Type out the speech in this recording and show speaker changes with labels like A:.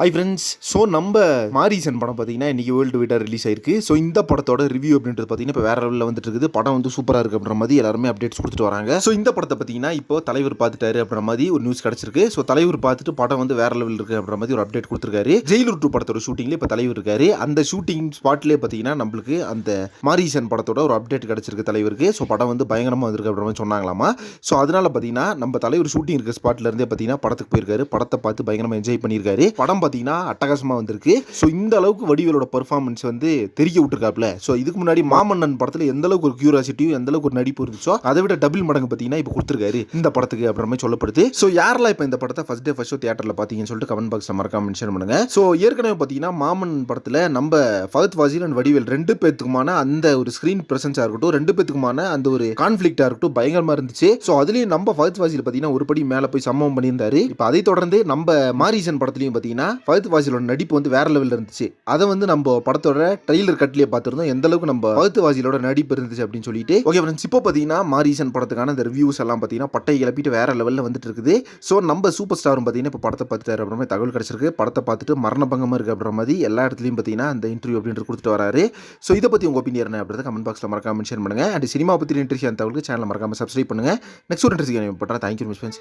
A: High friends so நம்ம மாரிசன் படம் பார்த்தீங்கன்னா இன்னைக்கு வேர்ல்டு வைடாக ரிலீஸ் ஆயிருக்கு. ஸோ இந்த படத்தோட ரிவ்யூ அப்படின்றது பார்த்தீங்கன்னா இப்போ வேற லெவலில் வந்துட்டு இருக்குது படம் வந்து சூப்பராக இருக்குது அப்படின்ற மாதிரி எல்லாருமே அப்டேட்ஸ் கொடுத்துட்டு வராங்க. ஸோ இந்த படத்தை பார்த்தீங்கன்னா இப்போ தலைவர் பார்த்துட்டாரு அப்படின்ற மாதிரி ஒரு நியூஸ் கிடச்சிருக்கு. ஸோ தலைவர் பார்த்துட்டு படம் வந்து வேற லெவல் இருக்குது அப்படின்ற மாதிரி ஒரு அப்டேட் கொடுத்துருக்காரு. ஜெயிலூர் டூ படத்தோட ஷூட்டிங்ல இப்போ தலைவர் இருக்காரு. அந்த ஷூட்டிங் ஸ்பாட்லேயே பார்த்தீங்கன்னா நம்மளுக்கு அந்த மாரிசன் படத்தோட ஒரு அப்டேட் கிடச்சிருக்கு தலைவருக்கு. ஸோ படம் வந்து பயங்கரமாக வந்திருக்கு அப்படின்ற மாதிரி சொன்னாங்களாமா? ஸோ அதனால் பார்த்தீங்கன்னா நம்ம தலைவர் ஷூட்டிங் இருக்க ஸ்பாட்லேருந்தே பார்த்தீங்கன்னா படத்துக்கு போயிருக்காரு. படத்தை பார்த்து பயங்கரமாக என்ஜாய் பண்ணியிருக்காரு. படம் பார்த்தீங்கன்னா அட்டகாசமாக வந்திருக்கு. ஸோ இந்த அளவுக்கு வடிவேலோட பர்ஃபார்மன்ஸ் வந்து தெரிய விட்டுருக்காப்ல. ஸோ இதுக்கு முன்னாடி மாமன்னன் படத்தில் எந்த அளவுக்கு ஒரு கியூராசிட்டியும் எந்த அளவுக்கு ஒரு நடிப்பு இருந்துச்சோ அதை விட டபுள் மடங்கு பார்த்தீங்கன்னா இப்போ கொடுத்துருக்காரு இந்த படத்துக்கு அப்படின்ற மாதிரி சொல்லப்படுது. ஸோ யாரெல்லாம் இப்போ இந்த படத்தை ஃபர்ஸ்ட் டே ஃபர்ஸ்ட் ஷோ தியேட்டரில் பார்த்தீங்கன்னு சொல்லிட்டு கமெண்ட் பாக்ஸில் மறக்காம மென்ஷன் பண்ணுங்க. ஸோ ஏற்கனவே பார்த்தீங்கன்னா மாமன் படத்தில் நம்ம ஃபகத் வாசில் அண்ட் வடிவேல் ரெண்டு பேத்துக்குமான அந்த ஒரு ஸ்க்ரீன் பிரசன்ஸாக இருக்கட்டும் ரெண்டு பேத்துக்குமான அந்த ஒரு கான்ஃப்ளிக்டாக இருக்கட்டும் பயங்கரமாக இருந்துச்சு. ஸோ அதுலேயும் நம்ம ஃபகத் வாசில் பார்த்தீங்கன்னா ஒரு படி மேலே போய் சம்பவம் பண்ணியிருந்தாரு. இப்போ அதை தொடர்ந்து நம்ம மாரிசன் படத்துலையும் பார்த்தீங்கன்னா ஃபகத் வாசிலோட நடிப்பு வந்து வேற லெவலில் இருந்துச்சு. அதை வந்து நம்ம படத்தோட ட்ரெய்லர் கட்லேயே பார்த்துருந்தோம். எந்த அளவுக்கு நம்ம ஃபகத் வாசிலோட நடிப்பு இருந்துச்சு அப்படின்னு சொல்லிட்டு. ஓகே ஃப்ரெண்ட்ஸ் இப்போ பார்த்தீங்கன்னா மாரிசன் படத்துக்கான இந்த ரிவ்யூஸ் எல்லாம் பார்த்தீங்கன்னா பட்டை கிளப்பிட்டு வேற லெவலில் வந்துட்டு இருக்குது. ஸோ நம்ம சூப்பர் ஸ்டாரும் பார்த்தீங்கன்னா இப்போ படத்தை பார்த்துட்டாரு அப்படின்ற தகவல் கிடச்சிருக்கு. படத்தை பார்த்துட்டு மரணபங்கமாக இருக்குது அப்படின்ற மாதிரி எல்லா இடத்துலையும் பார்த்தீங்கன்னா அந்த இன்டர்வியூ அப்படின்னு கொடுத்துட்டு வராரு. ஸோ இதை பற்றி உங்கள் ஒப்பீனியர் என்ன அப்படின்றத கமெண்ட் பாக்ஸில் மறக்காம மென்ஷன் பண்ணுங்க. அண்ட் சினிமா பற்றி இன்ட்ரெஸ்ட் அந்த தகவலுக்கு சேனல் மறக்காம சப்ஸ்கிரைப் பண்ணுங்க. நெக்ஸ்ட் ஒரு இன்ட்ரெஸ்ட் பண்ணுறேன் தேங்க்யூ மிஸ்